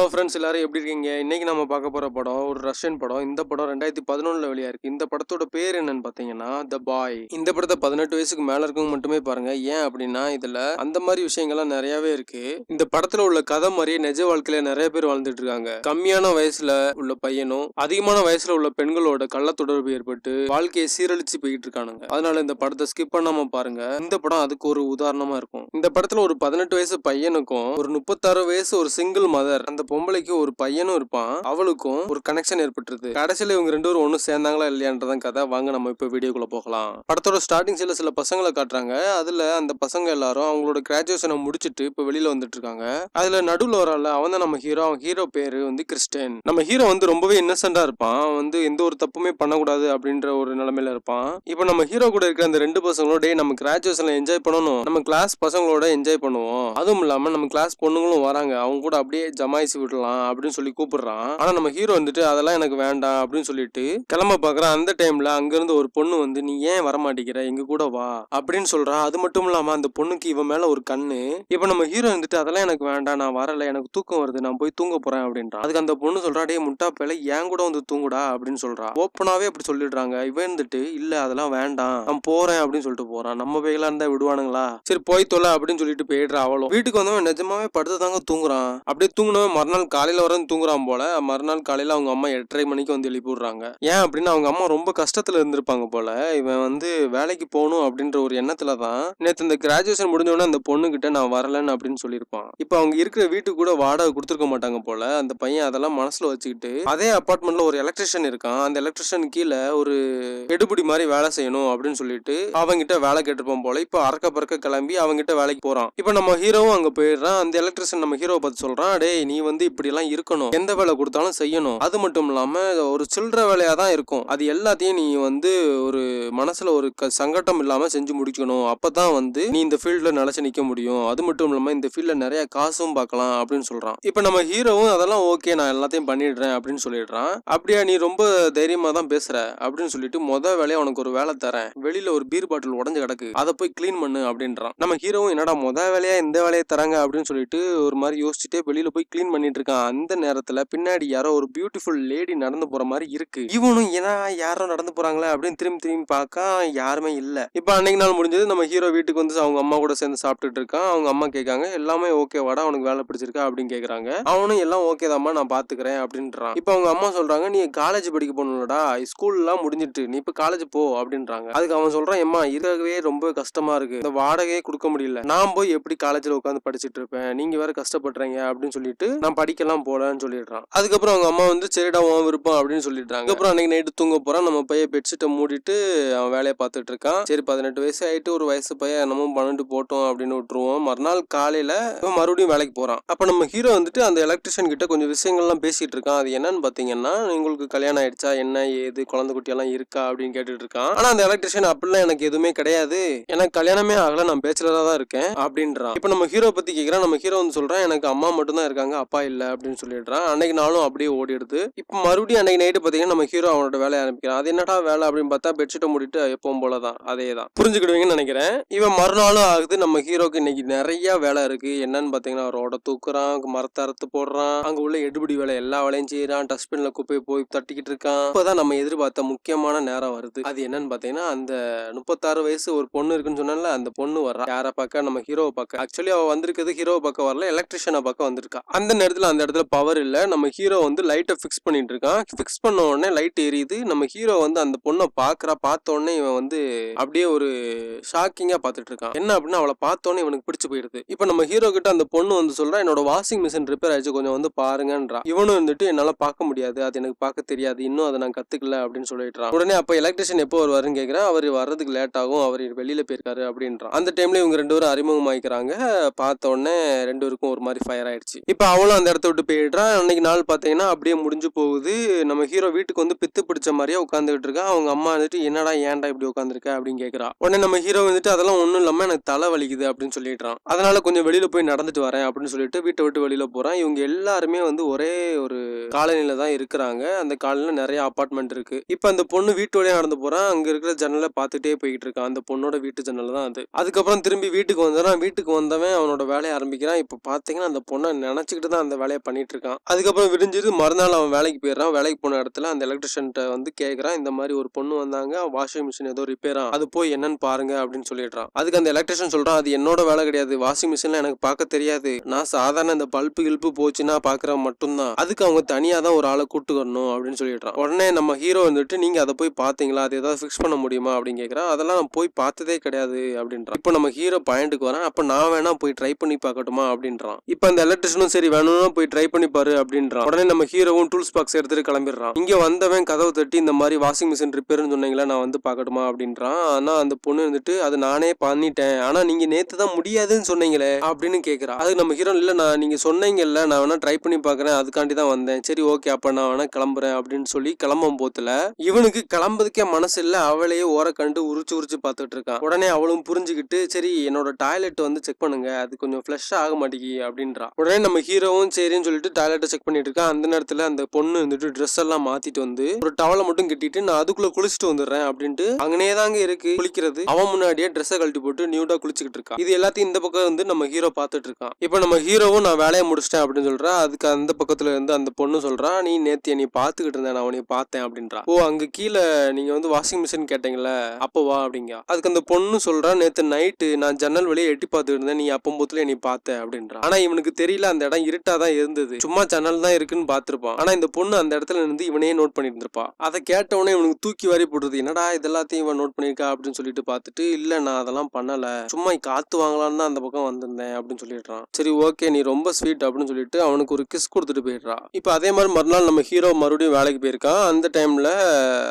Hello friends எல்லாரும் எப்படி இருக்கீங்க? இன்னைக்கு நம்ம பார்க்க போகிற படம் ஒரு ரஷ்யன் படம். இந்த படம் ரெண்டாயிரத்தி பதினொன்றில் வெளியாக இருக்குது இந்த படத்தோட பேர் என்னன்னு பார்த்தீங்கன்னா த பாய் இந்த படத்தை பதினெட்டு வயசுக்கு மேலே இருக்கவங்க மட்டுமே பாருங்க. ஏன் அப்படின்னா இதில் அந்த மாதிரி விஷயங்கள்லாம் நிறையாவே இருக்கு. இந்த படத்தில் உள்ள கதை மாதிரியே நிஜ வாழ்க்கையில நிறைய பேர் வாழ்ந்துட்டு இருக்காங்க. கம்மியான வயசுல உள்ள பையனும் அதிகமான வயசுல உள்ள பெண்களோட கள்ள தொடர்பு ஏற்பட்டு வாழ்க்கையை சீரழிச்சு போயிட்டு இருக்கானுங்க. அதனால இந்த படத்தை ஸ்கிப் பண்ணாம பாருங்க. இந்த படம் அதுக்கு ஒரு உதாரணமா இருக்கும். இந்த படத்தில் ஒரு பதினெட்டு வயசு பையனுக்கும் ஒரு முப்பத்தாறு வயசு ஒரு சிங்கிள் மதர் அந்த பொம்பளைக்கு ஒரு பையனும் இருப்பான். அவளுக்கும் ஒரு கனெக்ஷன் ஏற்பட்டுருது கடைசியில இவங்க ரெண்டு பேரும் ஒண்ணு சேர்ந்தாங்களா இல்லையான்றதான் கதை. வாங்க நம்ம இப்ப வீடியோக்குள்ள போகலாம். படத்தோட ஸ்டார்டிங் சில சில பசங்களை காட்டுறாங்க. அதுல அந்த பசங்க எல்லாரும் அவங்களோட கிராஜுவேஷனை முடிச்சிட்டு இப்ப வெளியில வந்துட்டு இருக்காங்க அதுல நடுவில் வரால அவன் தான் நம்ம ஹீரோ அவன் ஹீரோ பேரு வந்து கிறிஸ்டன். நம்ம ஹீரோ வந்து ரொம்பவே இன்னசென்டா இருப்பான். வந்து எந்த ஒரு தப்புமே பண்ணக்கூடாது அப்படின்ற ஒரு நிலைமையில இருப்பான். இப்போ நம்ம ஹீரோ கூட இருக்கிற அந்த ரெண்டு பசங்களோட நம்ம கிராஜுவேஷன்ல என்ஜாய் பண்ணணும். நம்ம கிளாஸ் பசங்களோட என்ஜாய் பண்ணுவோம். அதுவும் இல்லாம நம்ம கிளாஸ் பொண்ணுங்களும் வராங்க. அவங்க கூட அப்படியே ஜமாயிச்சு விடலாம் அப்படின்னு சொல்லி கூப்பிடுறான். ஆனா நம்ம ஹீரோ வந்துட்டு அதெல்லாம் எனக்கு வேண்டாம் அப்படின்னு சொல்லிட்டு கிளம்ப பாக்குறான் அந்த டைம்ல அங்க இருந்து ஒரு பொண்ணு வந்து நீ ஏன் வர மாட்டேங்கிற எங்க கூட வா அப்படின்னு சொல்றா அது மட்டும் இல்லாம அந்த பொண்ணுக்கு இவன் மேல ஒரு கண்ணு. இப்ப நம்ம ஹீரோ வந்துட்டு அதெல்லாம் எனக்கு வேண்டாம் நான் வரல எனக்கு தூக்கம் வருது நான் போய் தூங்க போறேன் அப்படின்றான். அதுக்கு அந்த பொண்ணு சொல்றா டே முட்டா பேல ஏன் கூட வந்து தூங்குடா? அப்படின்னு சொல்றா. ஓப்பனாவே அப்படி சொல்லிடுறாங்க. இவன் இருந்துட்டு இல்ல அதெல்லாம் வேண்டாம் நான் போறேன் அப்படின்னு சொல்லிட்டு போறான். நம்ம பேய்களா இருந்தா விடுவானுங்களா? சரி போய் தொலை அப்படின்னு சொல்லிட்டு போயிடுறா அவளும். வீட்டுக்கு வந்தவன் நிஜமாவே படுத்து தாங்க தூங்குறான். அப்படியே தூங்கினவன் மறுநாள் காலையில் வரந்து தூங்குறான் போல. மறுநாள் காலையில் அவங்க அம்மா எட்டரை மணிக்கு வந்து எழுப்பி விடுறாங்க. ஏன் அப்படின்னு அவங்க அம்மா ரொம்ப கஷ்டத்தில் இருந்திருப்பாங்க போல. இவன் வந்து வேலைக்கு போகணும் அப்படின்ற ஒரு எண்ணத்துல தான் நேற்று இந்த கிராஜுவேஷன் முடிஞ்சோடனே அந்த பொண்ணுக்கிட்ட நான் வரலன்னு அப்படின்னு சொல்லியிருப்பான். இப்போ அவங்க இருக்கிற வீட்டுக்கு கூட வாடகை கொடுத்துருக்க மாட்டாங்க போல. அந்த பையன் அதெல்லாம் மனசில் வச்சுக்கிட்டு அதே அப்பார்ட்மெண்ட்ல ஒரு எலக்ட்ரிஷியன் இருக்கான். அந்த எலக்ட்ரிஷியன் கீழே ஒரு எடுபடி மாதிரி வேலை செய்யணும் அப்படின்னு சொல்லிட்டு அவங்கிட்ட வேலை கேட்டிருப்பான் போல. இப்போ அறக்க பறக்க கிளம்பி அவங்ககிட்ட வேலைக்கு போறான். இப்போ நம்ம ஹீரோவும் அங்கே போயிடுறான். அந்த எலக்ட்ரிஷியன் நம்ம ஹீரோவை பார்த்து சொல்றான் டேய் நீ வந்து இப்படி எல்லாம் இருக்கணும். எந்த வேலை கொடுத்தாலும் செய்யணும். அது மட்டும் இல்லாம ஒரு சில்லற வேலையா தான் இருக்கும். அது எல்லாத்தையும் நீ வந்து ஒரு மனசுல ஒரு க- சங்கடம் இல்லாம செஞ்சு முடிக்கணும் அப்பதான் வந்து நீ இந்த ஃபீல்ட்ல நிலைச்சு நிக்க முடியும். அது மட்டும் இல்லாம இந்த ஃபீல்ட்ல நிறைய காசும் பார்க்கலாம் அப்படின்னு சொல்றான். இப்போ நம்ம ஹீரோவும் அதெல்லாம் ஓகே நான் எல்லாத்தையும் பண்ணிடுறேன் அப்படின்னு சொல்லிடுறான். அப்படியா நீ ரொம்ப தைரியமா தான் பேசுற அப்படின்னு சொல்லிட்டு முத வேலையை உனக்கு ஒரு வேலை தரேன். வெளியில ஒரு பீர் பாட்டில் உடஞ்சு கிடக்கு. அதை போய் க்ளீன் பண்ணு அப்படின்றான். நம்ம ஹீரோவும் என்னடா முத வேலையா இந்த வேலையை தராங்க அப்படின்னு சொல்லிட்டு ஒரு மாதிரி யோசிச்சுட்டே வெளியில போய் க்ளீன் பண்ணிட்டு இருக்கான் அந்த நேரத்துல பின்னாடி யாரோ ஒரு பியூட்டிஃபுல் லேடி நடந்து போற மாதிரி இருக்கு. இவனும் ஏன்னா யாரோ நடந்து போறாங்களே அப்படின்னு திரும்பி திரும்பி பார்க்க யாருமே இல்ல. இப்போ அன்னைக்கு நாள் முடிஞ்சது. நம்ம ஹீரோ வீட்டுக்கு வந்து அவங்க அம்மா கூட சேர்ந்து சாப்பிட்டுட்டு இருக்கான். அவங்க அம்மா கேட்காங்க எல்லாமே ஓகே வாடா உனக்கு வேலை பிடிச்சிருக்கா? அப்படின்னு கேக்குறாங்க. அவனும் எல்லாம் ஓகே தாம்மா நான் பாத்துக்கிறேன் அப்படின்றான். இப்போ அவங்க அம்மா சொல்றாங்க நீ காலேஜ் படிக்க போகணும்லடா ஸ்கூல்லாம் முடிஞ்சிட்டு நீ இப்போ காலேஜ் போ அப்படின்றாங்க. அதுக்கு அவன் சொல்றான் எம்மா இருக்கவே ரொம்ப கஷ்டமா இருக்கு. இந்த வாடகையே கொடுக்க முடியல. நான் போய் எப்படி காலேஜ்ல உட்காந்து படிச்சிட்டு இருப்பேன்? நீங்க வேற கஷ்டப்படுறீங்க அப்படின்னு சொல்லிட்டு நான் படிக்கலாம் போலன்னு சொல்லிடுறான். அதுக்கப்புறம் அவங்க அம்மா வந்து சரிடா உன் விருப்பம் அப்படின்னு சொல்லிடுறாங்க. அப்புறம் அன்னைக்கு நைட்டு தூங்க போறான். நம்ம பையன் பெட்ஷீட்டை மூடிட்டு அவன் வேலையை பார்த்துட்டு இருக்கான். சரி பதினெட்டு வயசு ஆயிட்டு ஒரு வயசு பையன் என்னமோ பன்னெண்டு போட்டோம் அப்படின்னு விட்டுருவோம். மறுநாள் காலையில இவன் மறுபடியும் வேலைக்கு போறான். அப்ப நம்ம ஹீரோ வந்துட்டு அந்த எலக்ட்ரிஷியன் கிட்ட கொஞ்சம் விஷயங்கள்லாம் பேசிட்டு இருக்கான். அது என்னன்னு பாத்தீங்கன்னா உங்களுக்கு கல்யாணம் ஆயிடுச்சா? என்ன ஏது குழந்தை குட்டி எல்லாம் இருக்கா? அப்படின்னு கேட்டுட்டு இருக்கான். ஆனா அந்த எலக்ட்ரிஷியன் அப்படிலாம் எனக்கு எதுவுமே கிடையாது. எனக்கு கல்யாணமே ஆகல. நான் பேச்சுலரா தான் இருக்கேன். அப்படின்றான். இப்ப நம்ம ஹீரோ பத்தி கேக்குறான். நம்ம ஹீரோ வந்து சொல்றான் எனக்கு அம்மா மட்டும் தான் இருக்காங்க. அப்பா இல்லை அப்படின்னு சொல்லிடுறான். அன்னைக்கு நாளும் அப்படியே ஓடிடுது இப்போ மறுபடியும் அன்னைக்கு நைட்டு பார்த்தீங்கன்னா நம்ம ஹீரோ அவனோட வேலையை ஆரம்பிக்கிறான். அது என்னடா வேலை அப்படின்னு பார்த்தா பெட்ஷீட்டை மூடிட்டு எப்பவும் போலதான். அதே தான் புரிஞ்சுக்கிடுவீங்கன்னு நினைக்கிறேன். இவன் மறுநாளும் ஆகுது. நம்ம ஹீரோக்கு இன்னைக்கு நிறைய வேலை இருக்கு. என்னன்னு பாத்தீங்கன்னா ரோட தூக்குறான் மரத்தை அறுத்து போடுறான். அங்க உள்ள எடுபடி வேலை எல்லா வேலையும் செய்யறான். டஸ்ட்பின்ல குப்பையை போய் தட்டிக்கிட்டு இருக்கான். இப்பதான் நம்ம எதிர்பார்த்த முக்கியமான நேரம் வருது. அது என்னன்னு பாத்தீங்கன்னா அந்த முப்பத்தாறு வயசு ஒரு பொண்ணு இருக்குன்னு சொன்னால அந்த பொண்ணு வர்றா. யாரை பார்க்க? நம்ம ஹீரோவை பார்க்க. ஆக்சுவலி அவ வந்திருக்கிறது ஹீரோவை பார்க்க வரல எலக்ட்ரிஷியனை பார்க்க வந்திருக்கா. அந்த நேரத்துல அந்த இடத்துல பவர் இல்லை. நம்ம ஹீரோ வந்து லைட்டை ஃபிக்ஸ் பண்ணிட்டு இருக்கான். ஃபிக்ஸ் பண்ண உடனே லைட் எரியுது. நம்ம ஹீரோ வந்து அந்த பொண்ணை பார்க்குறா பார்த்த உடனே இவன் வந்து அப்படியே ஒரு ஷாக்கிங்காக பார்த்துட்டு இருக்கான். என்ன அப்படின்னா அவளை பார்த்த இவனுக்கு பிடிச்சு போயிடுது. இப்போ நம்ம ஹீரோ கிட்ட அந்த பொண்ணு வந்து சொல்கிறா என்னோட வாஷிங் மிஷின் ரிப்பேர் ஆயிடுச்சு. கொஞ்சம் வந்து பாருங்கன்றா. இவனும் வந்துட்டு என்னால் பார்க்க முடியாது. அது எனக்கு பார்க்க தெரியாது. இன்னும் அதை நான் கத்துக்கல. அப்படின்னு சொல்லிடுறான். உடனே அப்போ எலக்ட்ரிஷியன் எப்போ வருவாருன்னு கேட்குறேன் அவர் வர்றதுக்கு லேட் ஆகும். அவர் வெளியில் போயிருக்காரு அப்படின்றான். அந்த டைம்ல இவங்க ரெண்டு பேரும் அறிமுகமாயிக்கிறாங்க. பார்த்த உடனே ரெண்டு பேருக்கும் ஒரு மாதிரி ஃபயர் ஆயிடுச்சு. இப்போ அவளும் அந்த இடத்த விட்டு போயிடுறான் அன்னைக்கு நாள் பார்த்தீங்கன்னா அப்படியே முடிஞ்சு போகுது. நம்ம ஹீரோ வீட்டுக்கு வந்து பித்து பிடிச்ச மாதிரியே உட்காந்துக்கிட்டு இருக்கா. அவங்க அம்மா வந்துட்டு என்னடா ஏன்டா இப்படி உட்காந்துருக்க அப்படின்னு கேட்குறா உடனே நம்ம ஹீரோ வந்துட்டு அதெல்லாம் ஒன்றும் இல்லாமல் எனக்கு தலை வலிக்குது அப்படின்னு சொல்லிடுறான். அதனால கொஞ்சம் வெளியில போய் நடந்துட்டு வரேன் அப்படின்னு சொல்லிட்டு வீட்டை விட்டு வெளியில போறான். இவங்க எல்லாருமே வந்து ஒரே ஒரு காலனியில் தான் இருக்கிறாங்க. அந்த காலனில நிறைய அப்பார்ட்மெண்ட் இருக்கு. இப்போ அந்த பொண்ணு வீட்டு வழியா நடந்து போறான். அங்க இருக்கிற ஜன்னலை பார்த்துட்டே போயிட்டு இருக்கான். அந்த பொண்ணோட வீட்டு ஜன்னல் தான் அது. அதுக்கப்புறம் திரும்பி வீட்டுக்கு வந்துடுறான் வீட்டுக்கு வந்தவன் அவனோட வேலையை ஆரம்பிக்கிறான். இப்போ பார்த்தீங்கன்னா அந்த பொண்ணை நினைச்சுக்கிட்டு தான் அந்த வேலையை பண்ணிட்டு இருக்கான் அதுக்கப்புறம் விடிஞ்சது மறுநாள் அவன் வேலைக்கு போயிடுறான். வேலைக்கு போன இடத்துல அந்த எலக்ட்ரிஷியன்ட்ட வந்து கேட்குறான் இந்த மாதிரி ஒரு பொண்ணு வந்தாங்க. வாஷிங் மிஷின் ஏதோ ரிப்பேரா அது போய் என்னன்னு பாருங்க அப்படின்னு சொல்லிடுறான். அதுக்கு அந்த எலக்ட்ரிஷியன் சொல்றான் அது என்னோட வேலை கிடையாது. வாஷிங் மிஷின்ல எனக்கு பார்க்க தெரியாது. நான் சாதாரண இந்த பல்பு கில்பு போச்சுன்னா பாக்குறேன் மட்டும்தான். அதுக்கு அவங்க தனியா தான் ஒரு ஆளை கூட்டு வரணும் அப்படின்னு சொல்லிடுறான். உடனே நம்ம ஹீரோ வந்துட்டு நீங்க அதை போய் பாத்தீங்களா அது ஏதாவது ஃபிக்ஸ் பண்ண முடியுமா? அப்படின்னு கேக்குறான். அதெல்லாம் நான் போய் பார்த்ததே கிடையாது அப்படின்றான். இப்போ நம்ம ஹீரோ பாயிண்ட்டுக்கு வரேன். அப்ப நான் வேணா போய் ட்ரை பண்ணி பார்க்கட்டுமா அப்படின்றான். இப்போ அந்த எலக்ட்ரிஷனும் சரி வேணும்னா போய் ட்ரை பண்ணி பாரு அப்படின்றான். உடனே நம்ம ஹீரோவும் டூல்ஸ் பாக்ஸ் எடுத்துட்டு கிளம்பிடுறான். இங்க வந்தவன் கதவை தட்டி இந்த மாதிரி வாஷிங் மிஷின் ரிப்பேர்னு சொன்னீங்களா நான் வந்து பார்க்கட்டுமா அப்படின்றான். ஆனா அந்த பொண்ணு வந்துட்டு அது நானே பண்ணிட்டேன். ஆனா நீங்க நேத்து தான் முடியாதுன்னு சொன்னீங்களே அப்படின்னு கேக்குறா. அது நம்ம ஹீரோ இல்ல நான் நீங்க சொன்னீங்கல்ல நான் வேணா ட்ரை பண்ணி பாக்குறேன் அதுக்காண்டி தான் வந்தேன். சரி ஓகே அப்ப நான் வேணா கிளம்புறேன் அப்படின்னு சொல்லி கிளம்பும் போத்துல இவனுக்கு கிளம்புறதுக்கே மனசு இல்ல அவளையே ஓர கண்டு உரிச்சு உரிச்சு பார்த்துட்டு இருக்கான். உடனே அவளும் புரிஞ்சுக்கிட்டு சரி என்னோட டாய்லெட் வந்து செக் பண்ணுங்க அது கொஞ்சம் ஃப்ளஷ் ஆக மாட்டேங்கி அப்படின்றா உடனே நம்ம ஹீரோவும் சரின்னு சொல்லிட்டு டாய்லெட்டை செக் பண்ணிட்டு இருக்கான். அந்த நேரத்துல அந்த பொண்ணு வந்துட்டு ட்ரெஸ் எல்லாம் மாத்திட்டு வந்து ஒரு டவலை மட்டும் கட்டிட்டு நான் அதுக்குள்ள குளிச்சுட்டு வந்துடுறேன் அப்படின்ட்டு அங்கனே தாங்க இருக்கு. குளிக்கிறது. அவன் முன்னாடியே ட்ரெஸ்ஸை கழட்டி போட்டு நியூடா குளிச்சுக்கிட்டு இருக்கான் இது எல்லாத்தையும் இந்த பக்கம் வந்து நம்ம ஹீரோ பார்த்துட்டு இருக்கான். இப்போ நம்ம ஹீரோவும் நான் வேலையை முடிச்சிட்டேன் அப்படின்னு சொல்றா. அதுக்கு அந்த பக்கத்துல இருந்து அந்த பொண்ணு சொல்றா நீ நேத்து நீ பாத்துக்கிட்டு இருந்தேன். நான் உனைய பார்த்தேன் அப்படின்றா. ஓ அங்க கீழே நீங்க வந்து வாஷிங் மிஷின் கேட்டீங்களா அப்போ வா அப்படிங்க. அதுக்கு அந்த பொண்ணு சொல்றா நேத்து நைட்டு நான் ஜன்னல் வழியை எட்டி பார்த்துட்டு இருந்தேன். நீ அப்பம்போத்துல நீ பார்த்த அப்படின்றா. ஆனா இவனுக்கு தெரியல அந்த இடம் இருட்டா தான் இருந்தது. சும்மா ஜன்னல் தான் இருக்குன்னு பார்த்துருப்பான். ஆனா இந்த பொண்ணு அந்த இடத்துல இருந்து இவனையே நோட் பண்ணிட்டு இருந்திருப்பா அதை கேட்ட உடனே இவனுக்கு தூக்கி வாரி போடுறது என்னடா இதெல்லாத்தையும் இவன் நோட் பண்ணிருக்கா அப்படின்னு சொல்லிட்டு பார்த்துட்டு இல்ல நான் அதெல்லாம் பண்ணல. சும்மா காத்து வாங்கலாம்னு தான் அந்த பக்கம் வந்திருந்தேன் அப்படின்னு சொல்லிடுறான். சரி ஓகே நீ ரொம்ப ஸ்வீட் அப்படின்னு சொல்லிட்டு அவனுக்கு ஒரு கிஸ் கொடுத்துட்டு போயிடுறா. இப்போ அதே மாதிரி மறுநாள் நம்ம ஹீரோ மறுபடியும் வேலைக்கு போயிருக்கான். அந்த டைம்ல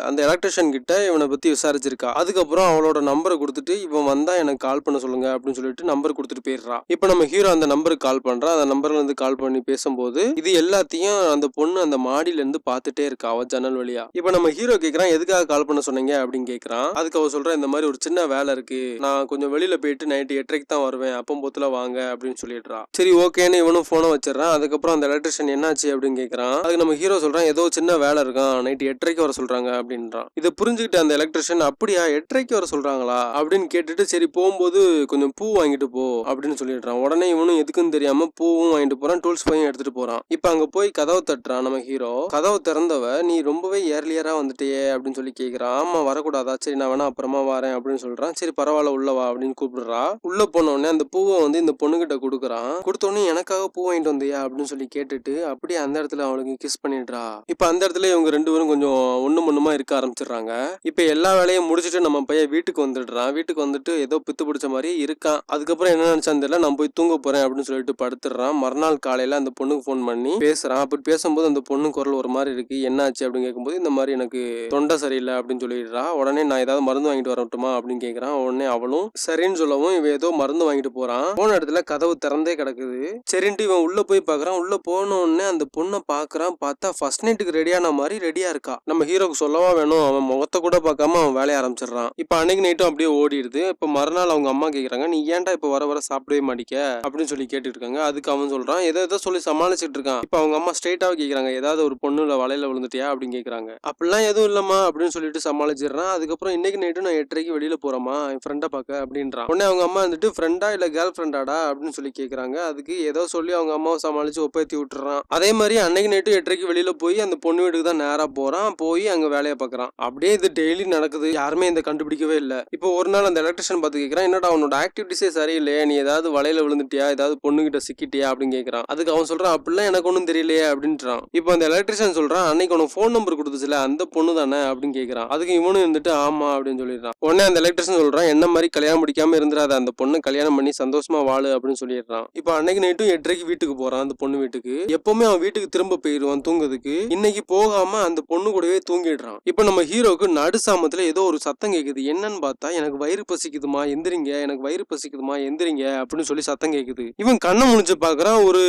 அந்த எலக்ட்ரிஷியன் கிட்ட இவனை பத்தி விசாரிச்சிருக்கா. அதுக்கப்புறம் அவளோட நம்பரை கொடுத்துட்டு இவன் வந்தா எனக்கு கால் பண்ண சொல்லுங்க அப்படின்னு சொல்லிட்டு நம்பர் கொடுத்துட்டு போயிடுறா. இப்போ நம்ம ஹீரோ அந்த நம்பருக்கு கால் பண்றா. அந்த நம்பர்ல இருந்து கால் பண்ணி பேசும்போது இது எல்லாத்தையும் அந்த பொண்ணு அந்த மாடியில இருந்து பார்த்துட்டே இருக்கா அவ ஜன்னல் வழியா. இப்போ நம்ம ஹீரோ கேக்குறான் எதுக்காக கால் பண்ண சொன்னீங்க? அப்படின்னு கேக்குறான். அதுக்கு அவ சொல்றா இந்த மாதிரி ஒரு சின்ன வேலை இருக்கு. நான் கொஞ்சம் வெளியில போயிட்டு நைட்டு எட்டரைக்கு தான் வருவேன். அப்பம்போத்துல வாங்க அப்படின்னு சொல்லிடுறான் சரி ஓகேன்னு இவனும் போனை வச்சிடறான். அதுக்கப்புறம் அந்த எலக்ட்ரிஷியன் என்னாச்சு அப்படின்னு கேக்குறான். அதுக்கு நம்ம ஹீரோ சொல்றான் ஏதோ சின்ன வேலை இருக்கான் நைட்டு எட்டரைக்கு வர சொல்றாங்க அப்படின்றான். இதை புரிஞ்சுக்கிட்டு அந்த எலக்ட்ரிஷியன் அப்படியா எட்டரைக்கு வர சொல்றாங்களா? அப்படின்னு கேட்டுட்டு சரி போகும்போது கொஞ்சம் பூ வாங்கிட்டு போ அப்படின்னு சொல்லிடுறான். உடனே இவனும் எதுக்குன்னு தெரியாம பூவும் வாங்கிட்டு போறான். டூல்ஸ் ஸ்பையும் எடுத்துட்டு போறான். இப்ப அங்க போய் கதவை தட்டுறான் நம்ம ஹீரோ கதவை திறந்தவ நீ ரொம்பவே ஏர்லியரா வந்துட்டியே அப்படின்னு சொல்லி கேக்குறான். ஆமா வரக்கூடாதா? சரி நான் வேணா அப்புறமா வரேன் அப்படின்னு சொல்றான். சரி பரவாயில்ல உள்ள வா அப்படின்னு கூப்பிடுறா. உள்ள போன உடனே அந்த பூவை வந்து இந்த பொண்ணுகிட்ட கொடுக்குறான். கொடுத்தோடனே எனக்காக பூ வாங்கிட்டு வந்தியா? அப்படின்னு சொல்லி கேட்டுட்டு அப்படியே அந்த இடத்துல அவளுக்கு கிஸ் பண்ணிடுறா. இப்ப அந்த இடத்துல இவங்க ரெண்டு பேரும் கொஞ்சம் ஒண்ணு ஒண்ணுமா இருக்க ஆரம்பிச்சிடுறாங்க. இப்ப எல்லா வேலையும் முடிச்சுட்டு நம்ம பையன் வீட்டுக்கு வந்துடுறான். வீட்டுக்கு வந்துட்டு ஏதோ பித்து பிடிச்ச மாதிரி இருக்கான். அதுக்கப்புறம் என்ன நினைச்சான்னு தெரியல நான் போய் தூங்க போறேன் அப்படின்னு சொல்லிட்டு படுத்துடுறான். மறுநாள் காலையில அந்த பொண்ணுக்கு ஃபோன் பண்ணி பேசுறான். அப்படி பேசும்போது அந்த பொண்ணு குரல் ஒரு மாதிரி இருக்கு. என்னாச்சு? அப்படின்னு கேட்கும்போது இந்த மாதிரி எனக்கு தொண்டை சரியில்லை அப்படின்னு சொல்லிடுறா. உடனே நான் ஏதாவது மருந்து வாங்கிட்டு வரட்டுமா? அப்படின்னு கேட்கறான். உடனே அவளும் சரின்னு சொல்லவும் இவன் ஏதோ மருந்து வாங்கிட்டு போறான். போன இடத்துல கதவு திறந்தே கிடக்குது. சரின்ட்டு இவன் உள்ள போய் பார்க்குறான் உள்ள போன உடனே அந்த பொண்ணை பார்க்குறான் பார்த்தா ஃபர்ஸ்ட் நைட்டுக்கு ரெடியான மாதிரி ரெடியா இருக்கா. நம்ம ஹீரோக்கு சொல்லவா வேணும்? அவன் முகத்தை கூட பார்க்காம அவன் வேலைய ஆரம்பிச்சிடுறான். இப்போ அன்னைக்கு நைட்டும் அப்படியே ஓடிடுது. இப்போ மறுநாள் அவங்க அம்மா கேக்குறாங்க. நீ ஏன்டா இப்போ வர வர சாப்பிடவே மாட்டிக்க? அப்படின்னு சொல்லி கேட்டுட்டு இருக்காங்க. அதுக்கு அவன் சொல்றான். ஏதோ ஏதோ சொல்லி சமாளிச்சுட்டு இருக்கான். இப்போ அவங்க அம்மா ஸ்ட்ரெயிட்டாக கேக்குறாங்க ஏதாவது ஒரு பொண்ணுல வலையில விழுந்துட்டியா அப்படின்னு கேக்குறாங்க. அப்படிலாம் எதுவும் இல்லம்மா அப்படின்னு சொல்லிட்டு சமாளிச்சிடுறான். அதுக்கப்புறம் இன்னைக்கு நைட்டு நான் எட்டரைக்கு வெளியில போறேமா என் ஃப்ரெண்டை பார்க்க அப்படின்றான். உடனே அவங்க அம்மா வந்துட்டு ஃப்ரெண்டா இல்ல கேர்ள் ஃப்ரெண்டாடா அப்படின்னு சொல்லி கேக்குறாங்க. அதுக்கு ஏதோ சொல்லி அவங்க அம்மாவை சமாளிச்சு ஒப்பேத்தி விட்டுறான். அதே மாதிரி அன்னைக்கு நைட்டு எட்டரைக்கு வெளியில போய் அந்த பொண்ணு வீட்டுக்கு தான் நேரா போறான். போய் அங்க வேலையை பார்க்குறான் அப்படியே இது டெய்லி நடக்குது. யாருமே இந்த கண்டுபிடிக்கவே இல்ல. இப்போ ஒரு நாள் அந்த எலக்ட்ரிஷியன் பார்த்து கேட்குறான் என்னடா உன்னோட ஆக்டிவிட்டிஸே சரியில்லையே? நீ ஏதாவது வலையில விழுந்துட்டியா? ஏதாவது பொண்ணுகிட்ட சிக்கிட்டியா? அப்படின்னு கேட்குறான் அதுக்கு அவன் சொல்றான் அப்படிலாம் எனக்கு ஒன்றும் தெரியலையே அப்படின்றான். இப்போ அந்த எலக்ட்ரிஷியன் சொல்றான் அன்னைக்கு உனக்கு ஃபோன் நம்பர் கொடுத்துச்சுல அந்த பொண்ணு தானே? அப்படின்னு கேட்கறான் அதுக்கு இவனும் இருந்துட்டு ஆமா அப்படின்னு சொல்லிடுறான். உடனே அந்த எலக்ட்ரிஷியன் சொல்றான் என்ன மாதிரி கல்யாணம் முடிக்காம இருந்துடாத அந்த பொண்ணு கல்யாணம் பண்ணி சந்தோஷமா வாழு அப்படின்னு சொல்லிடுறான். இப்போ அன்னைக்கு நைட்டும் எட்டரைக்கு வீட்டுக்கு போறான் அந்த பொண்ணு வீட்டுக்கு. எப்பவுமே அவன் வீட்டுக்கு திரும்ப போயிடுவான் தூங்குறதுக்கு. இன்னைக்கு போகாம அந்த பொண்ணு கூடவே தூங்கிடுறான். இப்போ நம்ம ஹீரோக்கு நடுசாமத்துல ஏதோ ஒரு சத்தம் கேக்குது. என்னன்னு பார்த்தா எனக்கு வயிறு பசிக்குதுமா எந்திரிங்க. எனக்கு வயிறு பசிக்குதுமா எந்திரிங்க அப்படின்னு சொல்லி சத்தம் கேக்குது. இவன் கண்ணை முடிச்சு பாக்குறான் ஒரு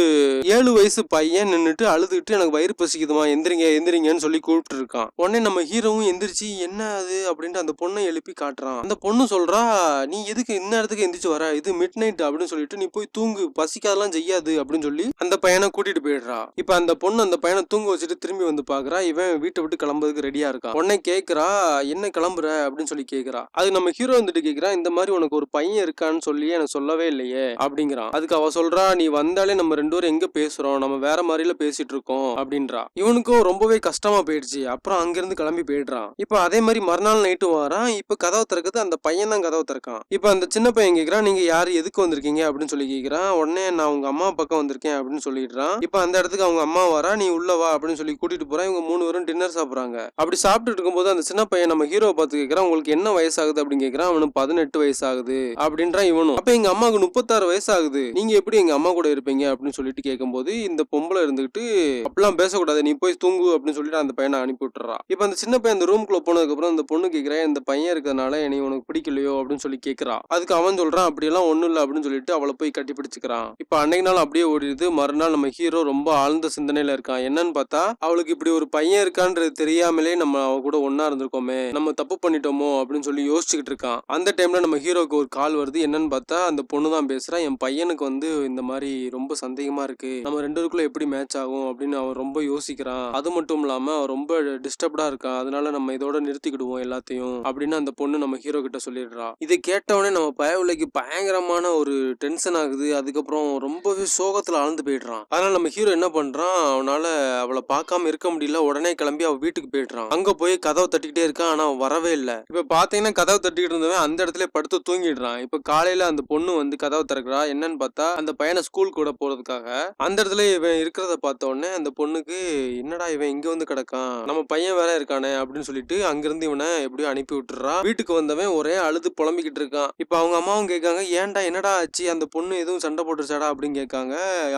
ஏழு வயசு பையன் நின்றுட்டு அழுதுகிட்டு எனக்கு வயிறு பசிக்குதுமா எந்திரிங்க எந்திரிங்கன்னு சொல்லி கூப்பிட்டு இருக்கான் உடனே நம்ம ஹீரோவும் எந்திரிச்சு என்ன அது? அப்படின்ட்டு அந்த பொண்ணை எழுப்பி காட்டுறான். அந்த பொண்ணு சொல்றா நீ எதுக்கு இந்நேரத்துக்கு எந்திரிச்சு வர? இது மிட் நைட் அப்படின்னு சொல்லிட்டு நீ போய் தூங்கு பசிக்காதெல்லாம் செய்யாது அப்படின்னு சொல்லி அந்த பையனை கூட்டிட்டு போயிடுறா. இப்ப அந்த பொண்ணு பொண்ணு அந்த பையனை தூங்க வச்சுட்டு திரும்பி வந்து பாக்குறா. இவன் வீட்டை விட்டு கிளம்புறதுக்கு ரெடியா இருக்கான். உடனே கேக்குறா என்ன கிளம்புற? அப்படின்னு சொல்லி கேக்குறா. அது நம்ம ஹீரோ வந்துட்டு கேக்குறா இந்த மாதிரி உனக்கு ஒரு பையன் இருக்கான்னு சொல்லி எனக்கு சொல்லவே இல்லையே அப்படிங்கிறான். அதுக்கு அவ சொல்றா நீ வந்தாலே நம்ம ரெண்டு பேரும் எங்க பேசுறோம்? நம்ம வேற மாதிரில பேசிட்டு இருக்கோம் அப்படின்றா. இவனுக்கும் ரொம்பவே கஷ்டமா போயிடுச்சு. அப்புறம் அங்கிருந்து கிளம்பி போயிடுறான். இப்ப அதே மாதிரி மறுநாள் நைட்டு வரான். இப்ப கதவை திறக்குது. அந்த பையன் தான் கதவை திறக்கான். இப்ப அந்த சின்ன பையன் கேக்குறான் நீங்க யாரு? எதுக்கு வந்திருக்கீங்க? அப்படின்னு சொல்லி கேக்குறான். உடனே நான் உங்க அம்மா பக்கம் வந்திருக்கேன் அப்படின்னு சொல்லிடுறான். இப்ப அந்த இடத்துக்கு அவங்க அம்மா வரா நீ உள்ள வா அப்படின்னு சொல்லி கூட்டிட்டு போறான். இவங்க மூணு பேரும் டின்னர் சாப்பிடுறாங்க. அப்படி சாப்பிட்டுட்டு இருக்கும்போது அந்த சின்ன பையன் நம்ம ஹீரோ பார்த்து கேக்குறான் உங்களுக்கு என்ன வயசாகுது? அப்படின்னு கேக்குறான். அவனுக்கு பதினெட்டு வயசாகுது அப்படின்றான் இவனும். அப்ப எங்க அம்மாவுக்கு முப்பத்தாறு வயசாகுது. நீங்க எப்படி எங்க அம்மா கூட இருப்பீங்க அப்படின்னு சொல்லிட்டு கேட்கும்போது இந்த பொம்பளை இருந்துகிட்டு அப்படிலாம் பேசக்கூடாது நீ போய் தூங்கு அப்படின்னு சொல்லிட்டு அந்த பையனை அனுப்பி விட்டுறா. இப்போ அந்த சின்ன பையன் அந்த ரூம்குள்ள போனதுக்கு அப்புறம் அந்த பொண்ணு கேட்கிறேன் இந்த பையன் இருக்கிறதுனால என்னை உனக்கு பிடிக்கலையோ அப்படின்னு சொல்லி கேக்குறா. அதுக்கு அவன் சொல்றான் அப்படியெல்லாம் ஒண்ணும் இல்லை அப்படின்னு சொல்லிட்டு அவளை போய் கட்டி பிடிச்சிக்கிறான். இப்போ அன்னைக்கு நாள் அப்படியே ஓடிடுது. மறுநாள் நம்ம ஹீரோ ரொம்ப ஆழ்ந்த சிந்தனையில இருக்கான். என்னன்னு பார்த்தா அவளுக்கு இப்படி ஒரு பையன் இருக்கான்றது தெரியாமலே நம்ம அவ கூட ஒன்னா இருந்திருக்கோமே நம்ம தப்பு பண்ணிட்டோமோ அப்படின்னு சொல்லி யோசிச்சுக்கிட்டு இருக்கான். அந்த டைம்ல நம்ம ஹீரோக்கு ஒரு கால் வருது. என்னன்னு பார்த்தா அந்த பொண்ணு தான் பேசுறா. என் பையனுக்கு வந்து இந்த மாதிரி ரொம்ப சந்தேகமா இருக்கு. நம்ம ரெண்டுக்குள்ள எப்படி மேட்ச் ஆகும் அப்படின்னு அவன் ரொம்ப யோசிக்கிறான். அது மட்டும் இல்லாம அவன் ரொம்ப டிஸ்டர்ப்டா இருக்கான். அதனால நம்ம இதோட நிறுத்திக்கிடுவோம் எல்லாத்தையும் அப்படின்னு அந்த பொண்ணு நம்ம ஹீரோ கிட்ட சொல்லிடுறா. இதை கேட்டவொடனே நம்ம பயவுலைக்கு பயங்கரமான ஒரு டென்ஷன் ஆகுது. அதுக்கப்புறம் ரொம்பவே சோகத்துல ஆழ்ந்து போயிடுறான். அதனால நம்ம ஹீரோ என்ன பண்றான்? அவனால அவளை பார்க்காம இருக்க முடியல. உடனே கிளம்பி அவ வீட்டுக்கு போயிடுறான். அங்க போய் கதவை தட்டிக்கிட்டே இருக்கான் ஆனா அவன் வரவே இல்லை. இப்ப பாத்தீங்கன்னா கதவை தட்டிக்கிட்டு இருந்தவன் அந்த இடத்துல படுத்து தூங்கிடுறான். இப்ப காலையில அந்த பொண்ணு வந்து கதவை திறக்கிறா. என்னன்னு பார்த்தா அந்த பையனை ஸ்கூல் கூட போறதுக்காக அந்த இடத்துல இவன் இருக்கிறத பார்த்த உடனே அந்த பொண்ணுக்கு என்னடா இவன் இங்க வந்து கிடக்கான்? நம்ம பையன் வேற இருக்கானே? அப்படின்னு சொல்லிட்டு அங்கிருந்து இவனை எப்படியோ அனுப்பி விட்டுறா வீட்டுக்கு வந்தவன் ஒரே அழுது புலம்பிக்கிட்டு இருக்கான். இப்ப அவங்க அம்மாவும் கேட்காங்க ஏன்டா என்னடா ஆச்சு? அந்த பொண்ணு எதுவும் சண்டை போட்டுருச்சாடா? அப்படின்னு கேட்காங்க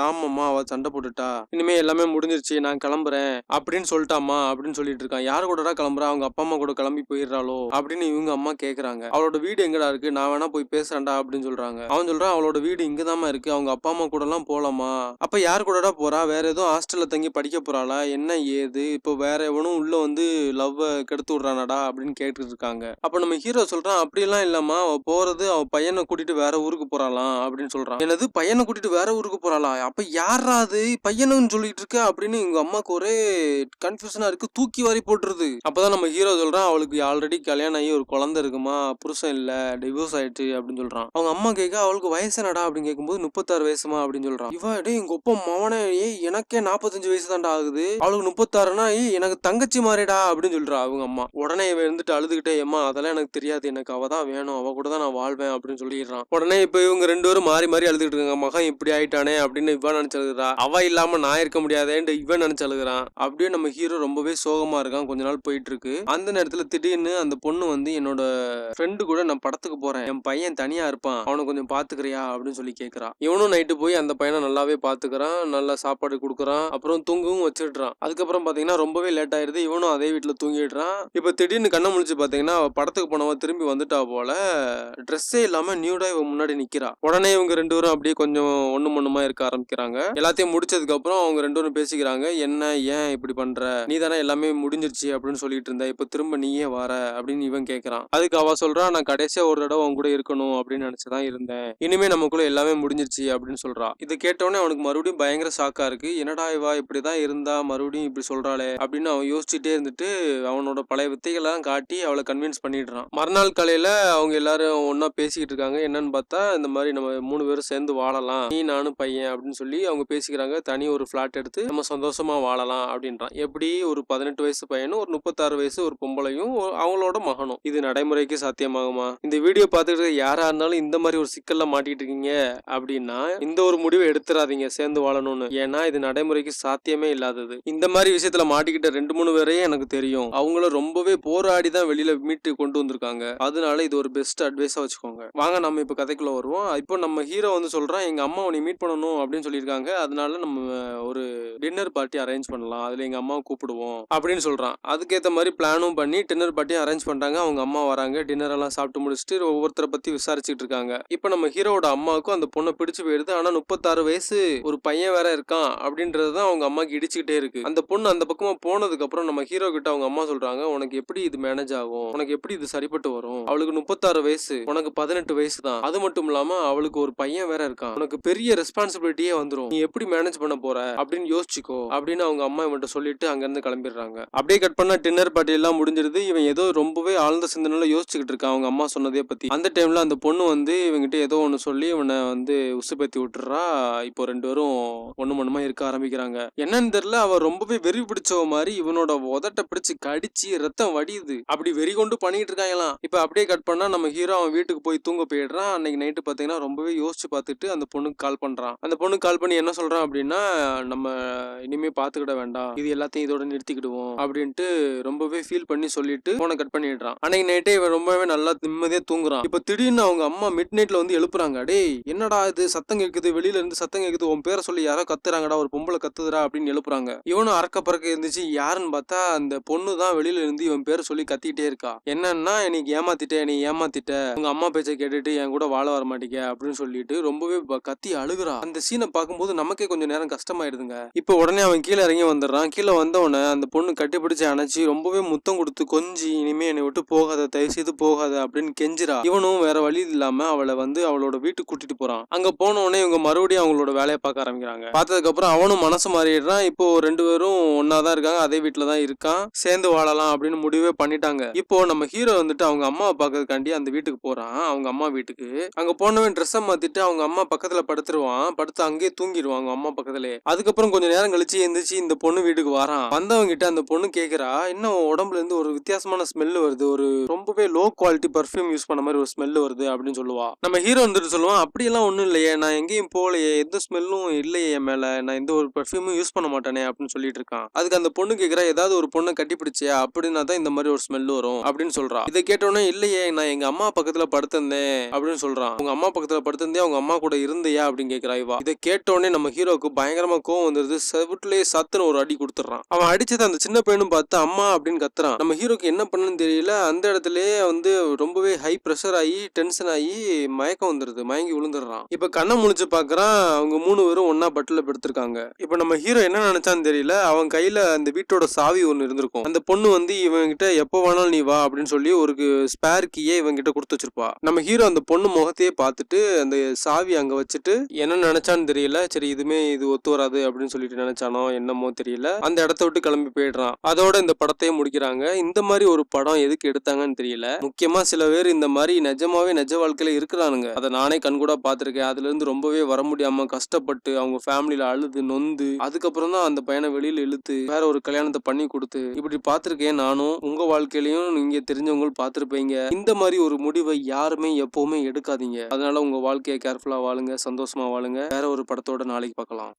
ஆமாம்மா அவ சண்டை போட்டுட்டா. இனிமே எல்லாமே முடிஞ்சிருச்சு நான் கிளம்புறேன். அப்படின்னு சொல்லிட்டாமா அப்படின்னு சொல்லிட்டு இருக்கான். யார் கூடடா கிளம்புறா? அவங்க அப்பா அம்மா கூட கிளம்பி போயிடுறாளோ? அப்படின்னு இவங்க அம்மா கேக்குறாங்க. அவளோட வீடு எங்கடா இருக்கு? நான் வேணா போய் பேசுறேன்டா அப்படின்னு சொல்றாங்க. அவன் சொல்றான் அவளோட வீடு இங்கதாம்மா இருக்கு. அவங்க அப்பா அம்மா கூட எல்லாம் போலாமா அப்ப யார் கூடடா போறா? வேற எதுவும் ஹாஸ்டல்ல தங்கி படிக்க போறாளா? என்ன ஏது? இப்போ வேற எவனும் உள்ள வந்து லவ் கெடுத்து விடுறானடா அப்படின்னு கேட்டுட்டு இருக்காங்க அப்ப நம்ம ஹீரோ சொல்றான் அப்படிலாம் இல்லம்மா. அவ போறது அவ பையனை கூட்டிட்டு வேற ஊருக்கு போறாளாம் அப்படின்னு சொல்றான். என்னது? பையனை கூட்டிட்டு வேற ஊருக்கு போறாளா? அப்ப யாரா அது? பையனும் சொல்லிட்டு இருக்க? அப்படின்னு எங்க அம்மாக்கு ஒரே கன்ஃபியூஷனா இருக்கு. தூக்கி வாரி போட்டுருது. அப்பதான் நம்ம ஹீரோ சொல்றான் அவளுக்கு ஆல்ரெடி கல்யாணம் ஆகி ஒரு குழந்தை இருக்குமா? புருஷன் இல்ல. டிவோர்ஸ் ஆயிடுச்சு அப்படின்னு சொல்றான். அவங்க அம்மா கேட்க அவளுக்கு வயசு என்னடா? அப்படின்னு கேட்கும்போது முப்பத்தாறு வயசுமா? அப்படின்னு சொல்றான். இவ எங்க ஒப்ப மவனே ஏய் எனக்கே நாற்பத்தஞ்சு வயசு தான்டா ஆகுது. அவளுக்கு முப்பத்தாறுனா ஏய் எனக்கு தங்கச்சி மாறிடா அப்படின்னு சொல்றா அவங்க அம்மா. உடனே இவன் இருந்துட்டு அழுதுகிட்டே ஏம்மா அதெல்லாம் எனக்கு தெரியாது. எனக்கு அவ தான் வேணும். அவ கூட தான் நான் வாழ்வேன் அப்படின்னு சொல்லிடுறான். உடனே இப்ப இவங்க ரெண்டு பேரும் மாறி மாறி அழுதுகிட்டு இருக்காங்க. மகன் இப்படி ஆயிட்டானே அப்படின்னு இவன் நினைச்சு அவ இல்லாம நான் இருக்க முடியாதேன்னு இவன் நினைச்சழுகிறான். அப்படியே நம்ம ஹீரோ ரொம்பவே சோகமா இருக்கான். கொஞ்ச நாள் போயிட்டு இருக்கு அந்த நேரத்துல திடீர்னு அந்த பொண்ணு வந்து என்னோட ஃப்ரெண்டு கூட நான் படத்துக்கு போறேன். என் பையன் தனியா இருப்பான். அவனை கொஞ்சம் பாத்துக்கிறியா? அப்படின்னு சொல்லி கேக்குறான் இவனும் நைட்டு போய் அந்த பையனை நல்லாவே பாத்துக்கிறான் நல்லா சாப்பாடு கொடுக்குறான் அப்புறம் தூங்கவும் வச்சிடுறான். அதுக்கப்புறம் பாத்தீங்கன்னா ரொம்பவே லேட் ஆயிருது இவனும் அதே வீட்டுல தூங்கிடுறான். இப்ப திடீர்னு கண்ணை முடிச்சு பாத்தீங்கன்னா படத்துக்கு போனவன் திரும்பி வந்துட்டா போல ட்ரெஸ்ஸே இல்லாம நியூடா இவன் முன்னாடி நிக்கிறா. உடனே இவங்க ரெண்டு பேரும் அப்படியே கொஞ்சம் ஒண்ணு மண்ணுமா இருக்க ஆரம்பிக்கிறாங்க. எல்லாத்தையும் முடிச்சதுக்கு அப்புறம் அவங்க ரெண்டு பேரும் பேசிக்கிறாங்க என்ன ஏன் இப்படி பண்ற? நீ தானே எல்லாமே முடிஞ்சிருச்சு அப்படின்னு சொல்லிட்டு இருந்த. இப்ப திரும்ப நீயே வர அப்படின்னு இவன் கேக்குறான். அதுக்கு அவ சொல்றா நான் கடைசியா ஒரு தடவை உன் கூட இருக்கணும் அப்படின்னு நினைச்சுதான் இருந்தேன். இனிமே நமக்குள்ள எல்லாமே முடிஞ்சிருச்சு அப்படின்னு சொல்றா. இது கேட்டோடனே அவனுக்கு மறுபடியும் பயங்கர ஷாக்கா இருக்கு. என்னடா இவா? இப்படிதான் இருந்தா மறுபடியும் இப்படி சொல்றாளே? அப்படின்னு அவன் யோசிச்சுட்டே இருந்துட்டு அவனோட பழைய வித்தைகள்லாம் காட்டி அவளை கன்வின்ஸ் பண்ணிடுறான். மறுநாள் காலையில அவங்க எல்லாரும் ஒன்றா பேசிக்கிட்டு இருக்காங்க. என்னன்னு பார்த்தா இந்த மாதிரி நம்ம மூணு பேரும் சேர்ந்து வாழலாம். நீ நானும் பையன் அப்படின்னு சொல்லி அவங்க பேசிக்கிறாங்க. தனி ஒரு ஃப்ளாட் எடுத்து நம்ம சந்தோஷமா வாழலாம் அப்படின்றான். எப்படி? ஒரு பதினெட்டு வயசு பையனும் ஒரு முப்பத்தாறு வயசு ஒரு பொம்பளையும் அவங்களோட மகனும். இது நடைமுறைக்கு சாத்தியமாகுமா? இந்த வீடியோ பார்த்துட்டு யாரா இருந்தாலும் இந்த மாதிரி ஒரு சிக்கல்ல மாட்டிட்டு இருக்கீங்க அப்படின்னா இந்த ஒரு முடிவை எடுத்துறாதீங்க. சேர்ந்து வாழணும்னு. ஏன்னா இது நடைமுறைக்கு சாத்தியமே இல்லாதது. இந்த மாதிரி விஷயத்துல மாட்டிக்கிட்ட ரெண்டு மூணு பேரையும் எனக்கு தெரியும். அவங்கள ரொம்பவே போராடி தான் வெளியில மீட்டு கொண்டு வந்திருக்காங்க. அதனால இது ஒரு பெஸ்ட் அட்வைஸா வச்சுக்கோங்க. வாங்க நம்ம இப்ப கதைக்குள்ள வருவோம். இப்போ நம்ம ஹீரோ வந்து சொல்றான் எங்க அம்மா உன்னை மீட் பண்ணணும் அப்படின்னு சொல்லியிருக்காங்க. அதனால நம்ம ஒரு டின்னர் பார்ட்டி அரேஞ்ச் பண்ணலாம். அதுல எங்க அம்மாவை கூப்பிடுவோம் அப்படின்னு சொல்றான். அதுக்கேத்த மாதிரி பிளானும் பண்ணி டின்னர் பார்ட்டியும் அரேஞ்ச் பண்றாங்க. அவங்க அம்மா வராங்க. டின்னர் எல்லாம் சாப்பிட்டு முடிச்சுட்டு ஒவ்வொருத்தரை பத்தி விசாரிச்சுட்டு இருக்காங்க. இப்போ நம்ம ஹீரோவோட அம்மாவுக்கும் அந்த பொண்ணை பிடிச்சு போயிடுது. ஆனா முப்பத்தாறு வயசு ஒரு பையன் வேற இருக்கான் அப்படின்றது தான் அவங்க அம்மாக்கு இடிச்சுக்கிட்டே இருக்கு. அந்த பொண்ணு அந்த பக்கமா போனதுக்கு அப்புறம் நம்ம ஹீரோ கிட்ட அவங்க அம்மா சொல்றாங்க உனக்கு எப்படி இது மேனேஜ் ஆகும்? உனக்கு எப்படி இது சரிப்பட்டு வரும்? அவளுக்கு முப்பத்தாறு வயசு உனக்கு பதினெட்டு வயசு தான். அது மட்டும் இல்லாம அவளுக்கு ஒரு பையன் வேற இருக்கான். உனக்கு பெரிய ரெஸ்பான்சிபிலிட்டியே வந்துடும் நீ எப்படி மேனேஜ் பண்ண போற? அப்படின்னு யோசிச்சுக்கோ அப்படின்னு அவங்க அம்மா இவன்ட்ட சொல்லிட்டு அங்க இருந்து கிளம்பிடுறாங்க. அப்படியே கட் பண்ண டின்னர் பார்ட்டி எல்லாம் முடிஞ்சிருது. இவன் ஏதோ ரொம்பவே ஆழ்ந்த சிந்தனையில யோசிச்சுக்கிட்டு இருக்கான் அவங்க அம்மா சொன்னதே பத்தி. அந்த டைம்ல அந்த பொண்ணு வந்து இவங்கிட்ட ஏதோ ஒன்னு சொல்லி இவனை வந்து உசுப்பத்தி விட்டுறா இப்போ ரெண்டு பேரும் ஒண்ணு மண்ணுமா இருக்க ஆரம்பிக்கிறாங்க. என்னன்னு தெரியல அவ ரொம்பவே வெறி பிடிச்சவ மாதிரி இவனோட உதட்ட பிடிச்சு கடிச்சு ரத்தம் வடியுது. அப்படி வெறி கொண்டு பண்ணிட்டு இருக்காங்களாம். இப்ப அப்படியே கட் பண்ணா நம்ம ஹீரோ அவன் வீட்டுக்கு போய் தூங்க போயிடுறான். அன்னைக்கு நைட்டு பாத்தீங்கன்னா ரொம்பவே யோசிச்சு பார்த்துட்டு அந்த பொண்ணுக்கு கால் பண்றான். அந்த பொண்ணுக்கு கால் பண்ணி என்ன சொல்றான் அப்படின்னா நம்ம இனிமே பாத்துக்கிட வேண்டாம். இது எல்லாத்தையும் இதோட நிறுத்திக்கிடுவோம் அப்படின்ட்டு ரொம்பவே ஃபீல் பண்ணி சொல்லிட்டு போனை கட் பண்ணிடுறான். அன்னைக்கு நைட்டே இவன் ரொம்பவே நல்லா நிம்மதியா தூங்குறான். இப்ப திடீர்னு அவங்க அம்மா மிட் நைட்ல வந்து எழுப்புறாங்க. டேய் என்னடா இது? சத்தம் கேக்குது. வெளியில இருந்து சத்தம் கேக்குது. உன் பேரை சொல்லி யாரோ கத்துறாங்கடா ஒரு பொம்பளை கத்துதுடா அப்படின்னு எழுப்புறாங்க. இவனும் அறக்க பறக்க இருந்துச்சு யாருன்னு பார்த்தா அந்த பொண்ணு தான் வெளியில இருந்து இவன் பேரை சொல்லி கத்திட்டே இருக்கா. என்னன்னா எனக்கு ஏமாத்திட்ட நீ ஏமாத்திட்ட. உங்க அம்மா பேச்சை கேட்டுட்டு என் கூட வாழ வர மாட்டேங்க அப்படின்னு சொல்லிட்டு ரொம்பவே ப- கத்தி அழுகுறா. அந்த சீனை பார்க்கும்போது நமக்கே கொஞ்சம் நேரம் கஷ்டமாயிடுதுங்க இப்போ உடனே அவன் கீழே இறங்கி வந்துடுறான். கீழே வந்தவன அந்த பொண்ணு கட்டிப்பிடிச்சு அணைச்சி ரொம்பவே முத்தம் கொடுத்து கொஞ்சி இனிமே என்னை விட்டு போகாத தயவு செய்து போகாத அப்படின்னு கெஞ்சிரா இவனும் வேற வழி இல்லாம அவளை வந்து அவளோட வீட்டுக்கு கூட்டிட்டு போறான். அங்க போன உடனே இவங்க மறுபடியும் அவங்களோட வேலையை பார்க்க ஆரம்பிக்கிறாங்க. பார்த்ததுக்கு அப்புறம் அவனும் மனசு மாறிடுறான். இப்போ ரெண்டு பேரும் ஒன்னாதான் இருக்காங்க. அதே வீட்டுல தான் இருக்கான். சேர்ந்து வாழலாம் அப்படின்னு முடிவே பண்ணிட்டாங்க. இப்போ நம்ம ஹீரோ வந்துட்டு அவங்க அம்மாவை பார்க்கறதுக்காண்டி அந்த வீட்டுக்கு போறான். அவங்க அம்மா வீட்டுக்கு. அங்க போனவன் ட்ரெஸ்ஸை மாத்திட்டு அவங்க அம்மா பக்கத்துல படுத்துருவான். படுத்து அங்கேயே தூங்கிடுவான் அவங்க அம்மா பக்கத்துல. அதுக்கப்புறம் கொஞ்ச நேரம் கழிச்சு எழுந்திரிச்சு இந்த பொண்ணு வீட்டுக்கு வரான். வந்தவங்க கிட்ட அந்த பொண்ணு கேக்குறா இன்னும் உடம்புல இருந்து ஒரு வித்தியாசமான ஸ்மெல் வருது. ஒரு ரொம்பவே லோ குவாலிட்டி பர்ஃபியூம் யூஸ் பண்ண மாதிரி ஒரு ஸ்மெல் வருது அப்படின்னு சொல்லுவா. நம்ம ஹீரோ வந்துட்டு சொல்லுவான் அப்படியெல்லாம் ஒண்ணும் இல்லையே. நான் எங்கேயும் போகலையே. எந்த ஸ்மெல்லும் இல்லையே என் மேல. நான் எந்த ஒரு பர்ஃப்யூமும் யூஸ் பண்ண மாட்டேனே அப்படின்னு சொல்லிட்டு இருக்கான். அதுக்கு அந்த பொண்ணு கேக்குறா ஏதாவது ஒரு பொண்ணை கட்டி பிடிச்சியா அப்படின்னா தான் இந்த மாதிரி ஒரு ஸ்மெல் வரும் அப்படின்னு சொல்றா. இதை கேட்டோன்னே இல்லையே நான் எங்க அம்மா பக்கத்துல படுத்திருந்தேன் அப்படின்னு சொல்றான். உங்க அம்மா பக்கத்துல படுத்திருந்தே அவங்க அம்மா கூட இருந்தியா அப்படின்னு கேக்குறா இவா. இதை கேட்டோடனே நம்ம ஹீரோக்கு பயங்கரமா கோவம் வந்துருது. செவிட்டுலயே சத்துன்னு ஒரு அடி கொடுத்துறான் அவன் அடிச்சது அந்த சின்ன பையனும் பார்த்து அம்மா அப்படின்னு கத்துறான். நம்ம ஹீரோக்கு என்ன பண்ணுன்னு தெரியல. அந்த இடத்துலயே வந்து ரொம்பவே ஹை ப்ரெஷர் ஆகி டென்ஷன் ஆகி மயக்கம் வந்துருது. மயங்கி விழுந்துடுறான். இப்ப கண்ணை முழிச்சு பாக்குறான். அவங்க மூணு பேரும் ஒன்னா பட்டில் படுத்திருக்காங்க. இப்ப நம்ம ஹீரோ என்ன நினைச்சான்னு தெரியல. அவன் கையில அந்த வீட்டோட சாவி ஒன்னு இருந்திருக்கும். அந்த பொண்ணு வந்து இவன்கிட்ட எப்போ வேணாலும் நீ வா அப்படின்னு சொல்லி ஒரு ஸ்பேர் கீயே இவன்கிட்ட கொடுத்து வச்சிருப்பா. நம்ம ஹீரோ அந்த பொண்ணு முகத்தையே பார்த்துட்டு அந்த சாவி அங்க வச்சுட்டு என்ன நினைச்சான்னு தெரியல. சரி இதுமே இது ஒத்து வராது அப்படின்னு சொல்லிட்டு நினைச்சானோ என்னமோ தெரியல. அந்த இடத்த விட்டு கிளம்பி போயிடுறான். அதோட இந்த படத்தையே முடிக்கிறாங்க. இந்த மாதிரி ஒரு படம் எதுக்கு எடுத்தாங்கன்னு தெரியல. முக்கியமா சில பேர் இந்த மாதிரி நிஜமாவே நிஜ வாழ்க்கையில இருக்கிறானுங்க. அதை நானே கண்கூடா பார்த்திருக்கேன். அதுல இருந்து ரொம்பவே வர முடியாம கஷ்டப்பட்டு அவங்க ஃபேமிலியில அழுது நொந்து அதுக்கப்புறம் தான் அந்த பையனை வெளியில இழுத்து வேற ஒரு கல்யாணத்தை பண்ணி கொடுத்து இப்படி பார்த்துருக்கேன் நானும். உங்க வாழ்க்கையிலயும் நீங்க தெரிஞ்சவங்க பார்த்துருப்பீங்க. இந்த மாதிரி ஒரு முடிவை யாருமே எப்பவுமே எடுக்காதீங்க. அதனால உங்க வாழ்க்கையை கேர்ஃபுல்லா வாழுங்க சந்தோஷமா வாழுங்க. வேற ஒரு படத்தோட நாளைக்கு பார்க்கலாம்.